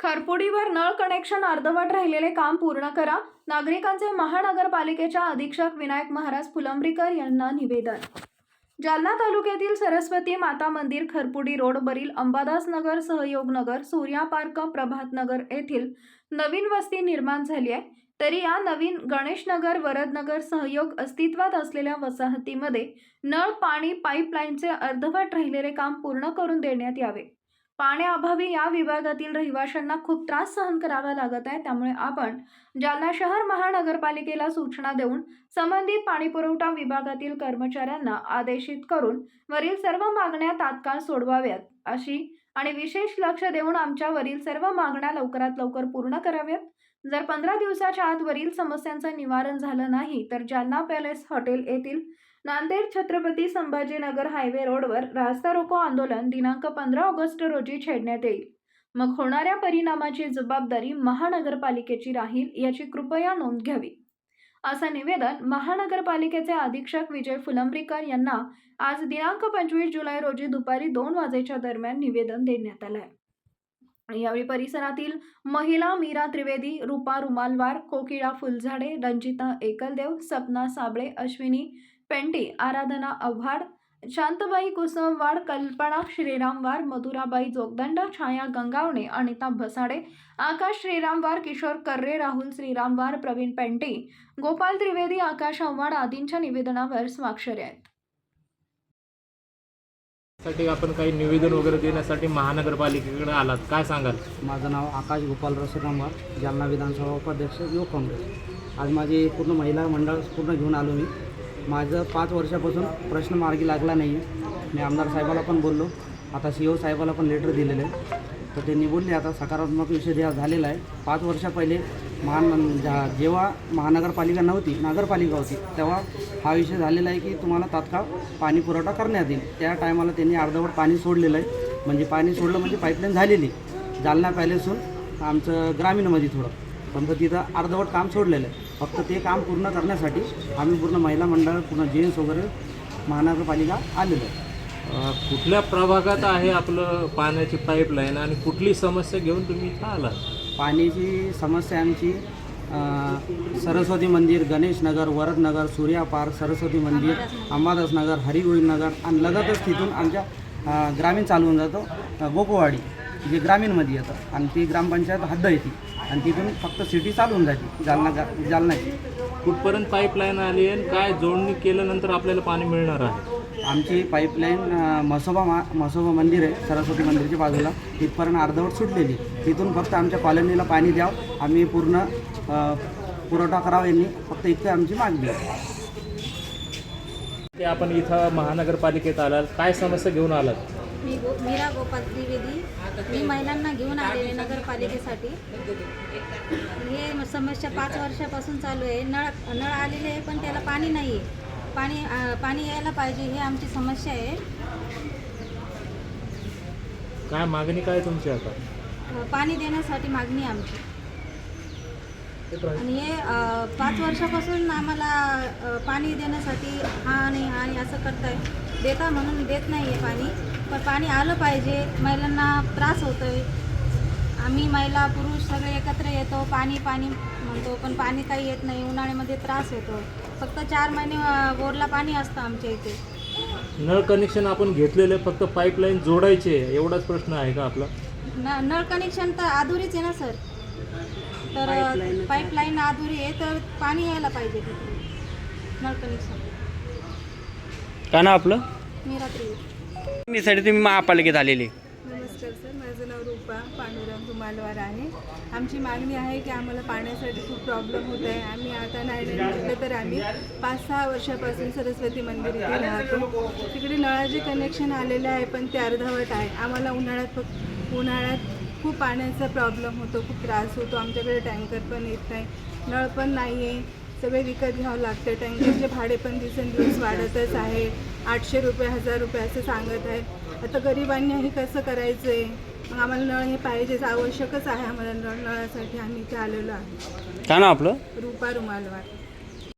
खरपुडीवर नळ कनेक्शन अर्धवट राहिलेले काम पूर्ण करा. नागरिकांचे महानगरपालिकेच्या अधीक्षक विनायक महाराज फुलंब्रीकर यांना निवेदन. जालना तालुक्यातील सरस्वती माता मंदिर खरपुडी रोडवरील अंबादास नगर सहयोग नगर सूर्या पार्क प्रभात नगर येथील नवीन वस्ती निर्माण झाली आहे. तरी या नवीन गणेशनगर वरदनगर सहयोग अस्तित्वात असलेल्या वसाहतीमध्ये नळ पाणी पाईपलाईनचे अर्धवट राहिलेले काम पूर्ण करून देण्यात यावे. पाण्याअभावी या विभागातील रहिवाशांना खूप त्रास सहन करावा लागत आहे. त्यामुळे आपण जालना शहर महानगरपालिकेला सूचना देऊन संबंधित पाणीपुरवठा विभागातील कर्मचाऱ्यांना आदेशित करून वरील सर्व मागण्या तात्काळ सोडवाव्यात अशी आणि विशेष लक्ष देऊन आमच्या वरील सर्व मागण्या लवकरात लवकर पूर्ण कराव्यात. जर पंधरा दिवसाच्या आत वरील समस्यांचं निवारण झालं नाही तर जालना पॅलेस हॉटेल येथील नांदेड छत्रपती संभाजीनगर हायवे रोडवर रास्ता रोको आंदोलन दिनांक पंधरा ऑगस्ट रोजी छेडण्यात येईल. मग होणाऱ्या परिणामाची जबाबदारी महानगरपालिकेची राहील याची कृपया नोंद घ्यावी. असं निवेदन महानगरपालिकेचे अधीक्षक विजय फुलंब्रीकर यांना आज दिनांक पंचवीस जुलै रोजी दुपारी दोन वाजेच्या दरम्यान निवेदन देण्यात आलं आहे यावेळी परिसरातील महिला मीरा त्रिवेदी रुपा रुमालवार कोकिळा फुलझाडे रंजिता एकलदेव सपना साबळे अश्विनी पेंटी आराधना आव्हाड शांतबाई कुसुमवाड कल्पना श्रीरामवार मधुराबाई जोगदंड छाया गंगावणे अनिता भसाडे आकाश श्रीरामवार किशोर कर्रे राहुल श्रीरामवार प्रवीण पेंटी गोपाल त्रिवेदी आकाश आव्हाड आदींच्या निवेदनावर स्वाक्षरे आहेत. यासाठी आपण काही निवेदन वगैरे देण्यासाठी महानगरपालिकेकडे आलात. काय सांगाल? माझं नाव आकाश गोपाल रसरामवार जालना विधानसभा उपाध्यक्ष युवक काँग्रेस. आज माझी पूर्ण महिला मंडळ पूर्ण घेऊन आलो मी. माझं पाच वर्षापासून प्रश्न मार्गी लागला नाही आहे मी आमदार साहेबाला पण बोललो. आता सी ओ साहेबाला पण लेटर दिलेलं आहे तर त्यांनी बोलले आता सकारात्मक विषय द्या झालेला आहे पाच वर्षा पहिले महान जेव्हा महानगरपालिका नव्हती नगरपालिका होती तेव्हा हा विषय झालेला आहे की तुम्हाला तात्काळ पाणी पुरवठा करण्यात येईल. त्या टायमाला त्यांनी अर्धवट पाणी सोडलेलं आहे. म्हणजे पाणी सोडलं म्हणजे पाईपलाईन झालेली. जालना पॅलेसहून आमचं ग्रामीणमध्ये थोडं. पण तिथं अर्धवट काम सोडलेलं आहे. फक्त ते काम पूर्ण करण्यासाठी आम्ही पूर्ण महिला मंडळ पूर्ण जेंट्स वगैरे महानगरपालिका आलेलं आहे. कुठल्या प्रभागात आहे आपलं पाण्याची पाईपलाईन आणि कुठली समस्या घेऊन तुम्ही इथं आला पाण्याची समस्या आमची सरस्वती मंदिर गणेश नगर वरद नगर सूर्या पार्क सरस्वती मंदिर अंबादास नगर हरिगोविंद नगर आणि लगतच तिथून आमच्या ग्रामीण चालवून जातो अं, गोपोवाडी जे ग्रामीणमध्ये येतं. आणि ती ग्रामपंचायत हद्द येते आणि तिथून फक्त सिटी चालवून जाते जालना गा जालनाची कुठपर्यंत पाईपलाईन आली आहे आणि काय जोडणी केल्यानंतर आपल्याला पाणी मिळणार आहे? आमची पाईपलाईन अं, म्हसोबा मा म्हसोबा मंदिर आहे सरस्वती मंदिरच्या बाजूला. तिथपर्यंत अर्धवट सुटलेली. तिथून फक्त आमच्या कॉलनीला पाणी द्यावं. आम्ही पूर्ण पुरवठा करावा यांनी. फक्त इतकं आमची मागणी आहे. ते आपण इथं महानगरपालिकेत आलात. काय समस्या घेऊन आलात? मी गो मीरा गोपाल त्रिवेदी. मी महिलांना घेऊन आलेले नगरपालिकेसाठी. हे समस्या पाच वर्षापासून चालू आहे. नळ नळ आलेले आहे पण त्याला पाणी नाही आहे पाणी पाणी यायला पाहिजे ही आमची समस्या आहे. काय मागणी काय तुमची आता? पाणी देण्यासाठी मागणी आहे आमची. आणि हे पाच वर्षापासून आम्हाला पाणी देण्यासाठी हा आणि हा आणि असं करताय. देता म्हणून देत नाही आहे पाणी. पण पाणी आलं पाहिजे. महिलांना त्रास होतो आहे आम्ही महिला पुरुष सगळे एकत्र येतो. पाणी पाणी म्हणतो पण पाणी काही येत नाही. उन्हाळ्यामध्ये त्रास होतो. फक्त चार महिने बोरला पाणी असतं आमच्या इथे. नळ कनेक्शन आपण घेतलेले फक्त पाईपलाईन जोडायचे एवढाच प्रश्न आहे का आपला? न नळ कनेक्शन तर अधुरीच आहे ना सर? तर पाईपलाईन अधुरी आहे तर पाणी यायला पाहिजे. तिथे नळ कनेक्शन काय ना आपलं? मी रात्री साठी तुम्ही महापालिकेत आलेले. नमस्कार सर माझं नाव रूपा पांडुरंग धुमालवार आहे. आमची मागणी आहे की आम्हाला पाण्यासाठी खूप प्रॉब्लेम होत आहे. आम्ही आता नाही नाही म्हटलं तर आम्ही पाच सहा वर्षापासून सरस्वती मंदिर इथे राहतो. तिकडे नळाचे कनेक्शन आलेलं आहे पण ते अर्धवट आहे. आम्हाला उन्हाळ्यात फक्त उन्हाळ्यात खूप पाण्याचा प्रॉब्लेम होतो खूप त्रास होतो. आमच्याकडे टँकर पण येत नाही नळ पण नाही आहे सगळे विकत घ्यावं लागतं. टँकरचे भाडे पण दिवसेंदिवस वाढतच आहे. आठशे रुपये हजार रुपये असं सांगत आहे आता गरिबांनी हे कसं करायचं आहे मग आम्हाला नळ हे पाहिजेच आवश्यकच आहे आम्हाला नळ नळासाठी आम्ही इथे आलेलो आहे काय ना आपलं? रुपा रुमालवार.